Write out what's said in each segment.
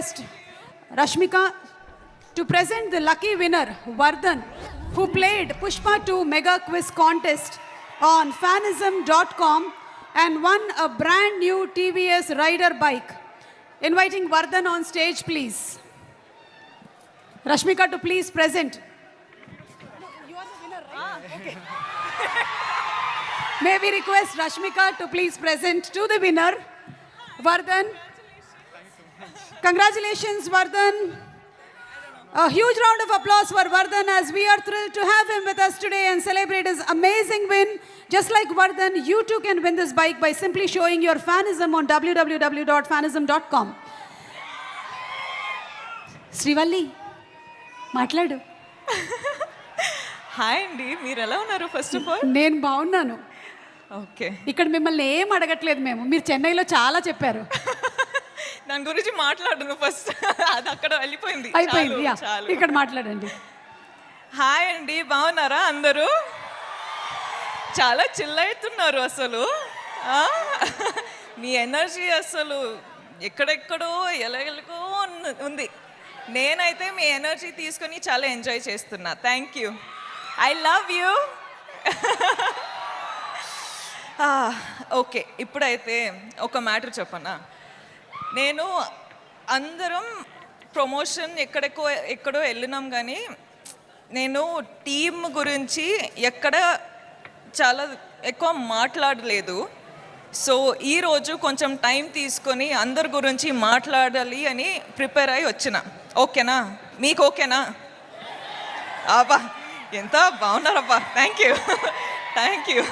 request Rashmika to present the lucky winner, Vardhan, who played Pushpa 2 Mega Quiz Contest on fanism.com and won a brand new TVS Rider bike. Inviting Vardhan on stage, please. Rashmika to please present. You are the Ah, okay. May we request Rashmika to please present to the winner, Vardhan. Congratulations, Vardhan. A huge round of applause for Vardhan as we are thrilled to have him with us today and celebrate his amazing win. Just like Vardhan, you too can win this bike by simply showing your fanism on www.fanism.com. Srivalli మాట్లాడు hi అండి మీరు ఎలా ఉన్నారు first of all నేను బాగున్నాను okay ఇక్కడ మిమ్మల్ని ఏం అడగట్లేదు మేము మీరు చెన్నైలో చాలా చెప్పారు దాని గురించి మాట్లాడను ఫస్ట్ అది అక్కడ వెళ్ళిపోయింది. అయిపోయింది. చాలు, యా చాలు. ఇక్కడ మాట్లాడండి. హాయ్ అండి బాగున్నారా అందరూ? చాలా చిల్ అవుతున్నారు అసలు. ఆ? మీ ఎనర్జీ అసలు ఎక్కడెక్కడో ఎలగెలగో ఉన్న- ఉంది. నేనైతే మీ ఎనర్జీ తీసుకొని చాలా ఎంజాయ్ చేస్తున్నా. Thank you I love you okay ఇప్పుడైతే ఒక మ్యాటర్ చెప్పనా? నేను అందరం ప్రమోషన్ ఎక్కడికో ఎక్కడో వెళ్ళినాం కానీ నేను టీం గురించి ఎక్కడ చాలా ఎక్కువ మాట్లాడలేదు. సో ఈరోజు కొంచెం టైం తీసుకొని అందరి గురించి మాట్లాడాలి అని ప్రిపేర్ అయి వచ్చిన. ఓకేనా? మీకు ఓకేనా? అబ్బా ఎంత బాగున్నారబ్బా. Thank you thank you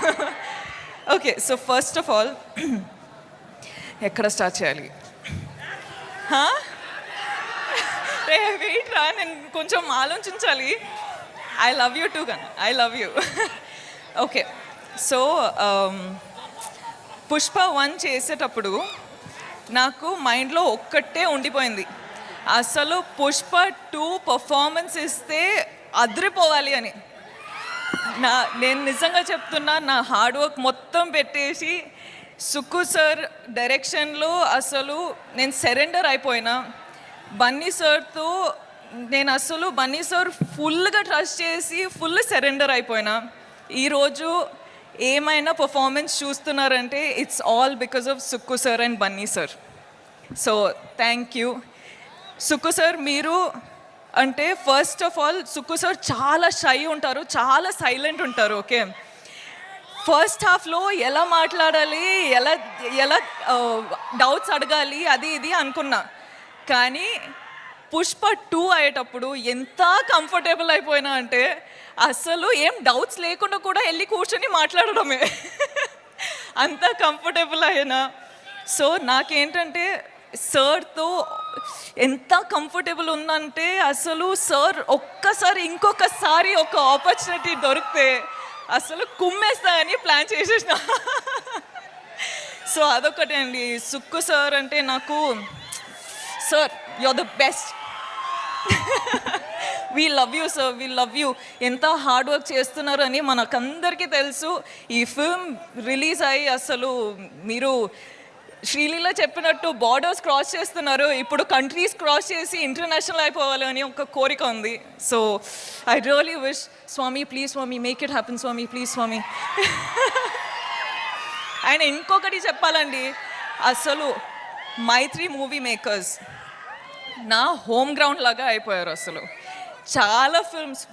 okay so first of all ఎక్కడ స్టార్ట్ చేయాలి? రే వెయిట్ రా నేను కొంచెం ఆలోచించాలి. I love you too gun I love you okay so Pushpa one చేసేటప్పుడు నాకు మైండ్లో ఒక్కటే ఉండిపోయింది. అసలు పుష్ప టూ పర్ఫార్మెన్స్ ఇస్తే అదిరిపోవాలి అని. నా నేను నిజంగా చెప్తున్నా నా హార్డ్ వర్క్ మొత్తం పెట్టేసి సుక్కు సార్ డైరెక్షన్లో అసలు నేను సరెండర్ అయిపోయినా. బన్నీ సార్తో నేను అసలు బన్నీ సార్ ఫుల్గా ట్రస్ట్ చేసి ఫుల్ సరెండర్ అయిపోయినా. ఈరోజు ఏమైనా performance చూస్తున్నారంటే it's all because of Sukku sir and Bunny sir. So thank you. Sukku sir మీరు అంటే first of all Sukku sir చాలా షై ఉంటారు చాలా సైలెంట్ ఉంటారు ఓకే? ఫస్ట్ హాఫ్లో ఎలా మాట్లాడాలి ఎలా ఎలా డౌట్స్ అడగాలి అది ఇది అనుకున్నా. కానీ పుష్ప టూ అయ్యేటప్పుడు ఎంత కంఫర్టబుల్ అయిపోయినా అంటే అసలు ఏం డౌట్స్ లేకుండా కూడా వెళ్ళి కూర్చొని మాట్లాడడమే. అంత కంఫర్టబుల్ అయినా. సో నాకేంటంటే సార్తో ఎంత కంఫర్టబుల్ ఉందంటే అసలు సార్ ఒక్కసారి ఇంకొకసారి ఒక ఆపర్చునిటీ దొరికితే అసలు కుమ్మేస్తా అని ప్లాన్ చేసేసిన. సో అదొకటే అండి సుక్కు సార్ అంటే నాకు sir you the best we love you sir we love you ఎంత హార్డ్ వర్క్ చేస్తున్నారు అని మనకందరికీ తెలుసు. ఈ ఫిల్మ్ రిలీజ్ అయ్యి అసలు మీరు శ్రీలీల చెప్పినట్టు బార్డర్స్ క్రాస్ చేస్తున్నారు. ఇప్పుడు కంట్రీస్ క్రాస్ చేసి ఇంటర్నేషనల్ అయిపోవాలి అని ఒక కోరిక ఉంది. సో ఐ రియలీ విష్ స్వామి ప్లీజ్ స్వామి మేక్ ఇట్ హ్యాపన్ స్వామి ప్లీజ్ స్వామి ఆయన ఇంకొకటి చెప్పాలండి. అసలు మైత్రి మూవీ మేకర్స్ నా హోమ్ గ్రౌండ్ లాగా అయిపోయారు అసలు. చాలా ఫిల్మ్స్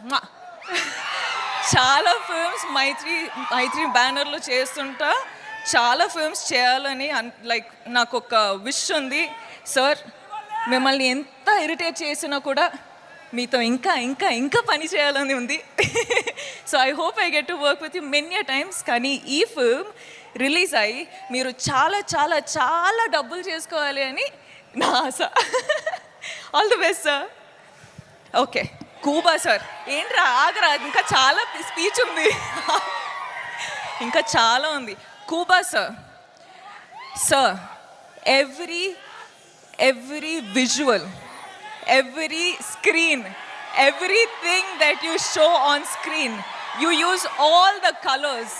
చాలా ఫిల్మ్స్ మైత్రి మైత్రి బ్యానర్లో చేస్తుంటా. చాలా ఫిల్మ్స్ చేయాలని అన్ లైక్ నాకు ఒక విష్ ఉంది. సార్ మిమ్మల్ని ఎంత ఇరిటేట్ చేసినా కూడా మీతో ఇంకా ఇంకా ఇంకా పని చేయాలని ఉంది. So I hope I get to work with you many times కానీ ఈ ఫిల్మ్ రిలీజ్ అయ్యి మీరు చాలా చాలా చాలా డబ్బులు చేసుకోవాలి అని నా ఆశ. All the best sir okay కూబా sir ఏంట్రా ఆగరా ఇంకా చాలా స్పీచ్ ఉంది. ఇంకా చాలా ఉంది. Cuba, sir. Sir, every, every visual, every screen, everything that you show on screen, you use all the colors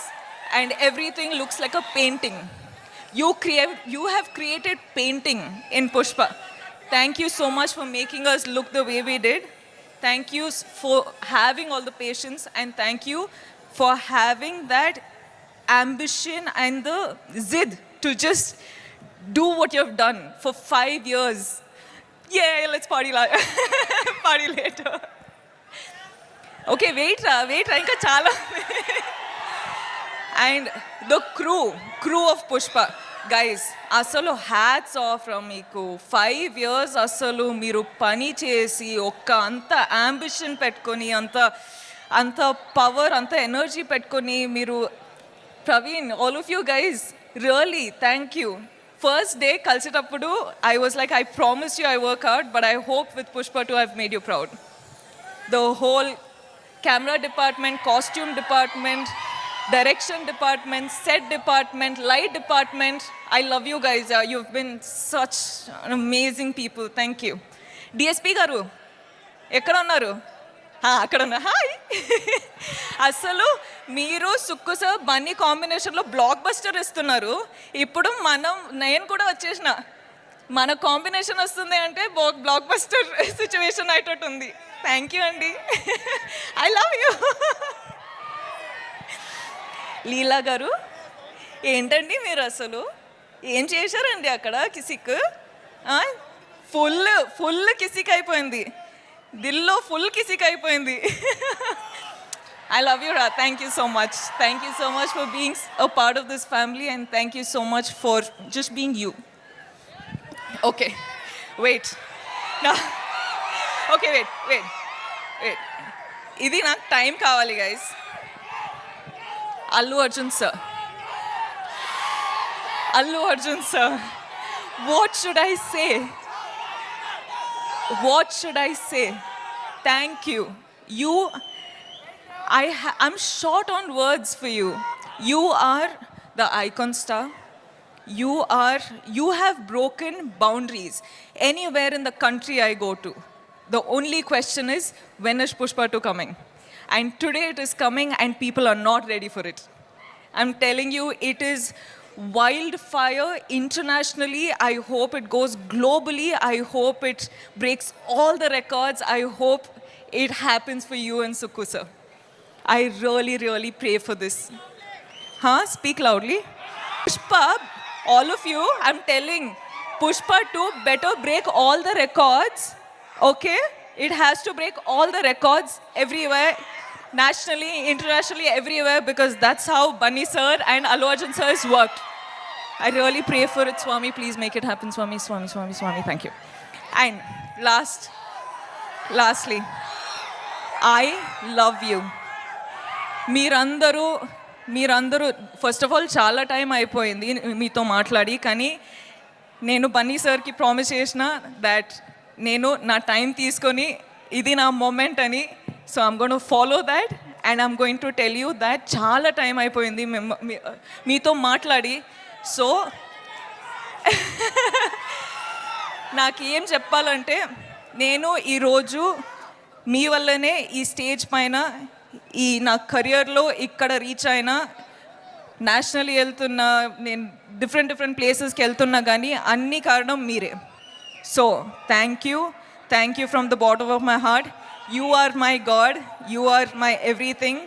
and everything looks like a painting. You, create, you have created painting in Pushpa. Thank you so much for making us look the way we did. Thank you for having all the patience and thank you for having that ambition and the zid to just do what you have done for five years. Yeah, let's party, la- party later. Okay wait రా wait రా ఇంకా చాలా and the crew crew of Pushpa guys అసలు hats off రా మీకు five years అసలు మీరు పని చేసి ఒక్క అంత అంబిషన్ పెట్టుకొని అంత అంత పవర్ అంత ఎనర్జీ పెట్టుకొని మీరు Praveen all of you guys really thank you first day కలిసేటప్పుడు I was like I promise you I work out but I hope with Pushpa to have made you proud the whole camera department, costume department, direction department, set department, light department. I love you guys. Uh, you've been such an amazing people. Thank you. DSP గారు ఎక్కడ ఉన్నారు ఆ, అక్కడ ఉన్న hi అసలు మీరు Sukku sir Bunny కాంబినేషన్లో block buster ఇస్తున్నారు. ఇప్పుడు మనం నేను కూడా వచ్చేసిన. మన కాంబినేషన్ వస్తుంది అంటే బ్లాక్ బస్టర్ సిచ్యువేషన్ అయ్యేటట్టు ఉంది థ్యాంక్ యూ అండి. ఐ లవ్ యూ లీలా గారు ఏంటండి మీరు అసలు? ఏం చేశారండి అక్కడ కిసిక్? ఫుల్ ఫుల్ కిసిక్ అయిపోయింది. దిల్లో ఫుల్ కిసిక్ అయిపోయింది ఐ లవ్ యూ రా thank you so much thank you so much for being a part of this family and thank you so much for just being you okay wait okay wait wait wait ఇది నాకు time కావాలి guys Allu Arjun sir Allu Arjun sir what should I say what should I say? Thank you. You, I I'm short on words for you. You are the icon star. You are, you have broken boundaries anywhere in the country I go to. The only question is, when is Pushpa 2 coming? And today it is coming and people are not ready for it. I'm telling you, it is wildfire internationally. I hope it goes globally. I hope it breaks all the records. I hope it happens for you and Sukusa. I really, really pray for this. Huh? Speak loudly. Pushpa, all of you, I'm telling, Pushpa 2 better break all the records. Okay? It has to break all the records everywhere, nationally, internationally, everywhere, because that's how Bunny sir and Allu Arjun sir has worked. I really pray for it, Swami. Please make it happen, Swami, Swami, Swami, Swami. Thank you. And last, lastly, I love you. మీరందరూ మీరందరూ first of all చాలా time అయిపోయింది మీతో మాట్లాడి కానీ నేను బన్నీ సార్కి promise చేసిన దాట్ నేను నా టైం తీసుకొని ఇది నా మూమెంట్ అని so I'm gonna follow that and I'm going to tell you that చాలా టైం అయిపోయింది మీతో మాట్లాడి. సో నాకు ఏం చెప్పాలంటే నేను ఈరోజు మీ వల్లనే ఈ స్టేజ్ పైన ఈ నా కెరియర్లో ఇక్కడ రీచ్ అయినా నేషనల్ వెళ్తున్నా నేను డిఫరెంట్ డిఫరెంట్ ప్లేసెస్కి వెళ్తున్నా కానీ అన్ని కారణం మీరే. So thank you thank you from the bottom of my heart you are my god you are my everything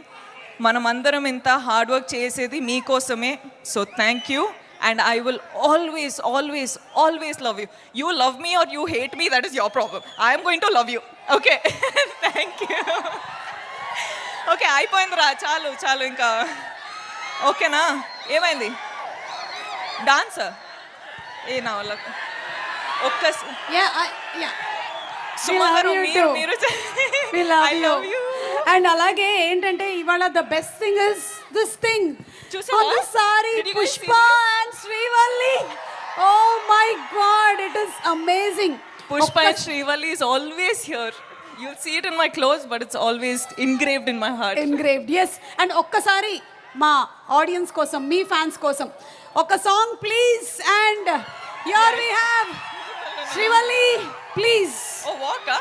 మనమందరం ఇంత హార్డ్ వర్క్ చేసేది మీకోసమే. So thank you and I will always always always love you you love me are you hate me that is your problem I'm going to love you okay thank you okay అయిపోయిందిరా చాలు చాలు ఇంకా. ఓకేనా? ఏమైంది? Dancer ఏ నా వాళ్ళకు ఒక్క Yeah, I, yeah. Suma love గారు you మీరు too. మీరు We love I you. love you. And అలాగే ఏంటంటే ఇవాళ the best thing is this thing చూసావా? On the sorry Did you guys see Pushpa and Srivalli oh my god it is amazing Pushpa and Srivalli is always here. You'll see it in my clothes, but it's always engraved in my heart. Engraved yes and ఒక్కసారి మా audience కోసం మీ fans కోసం ఒక song please and your we have Srivalli Please. Oh, walk up.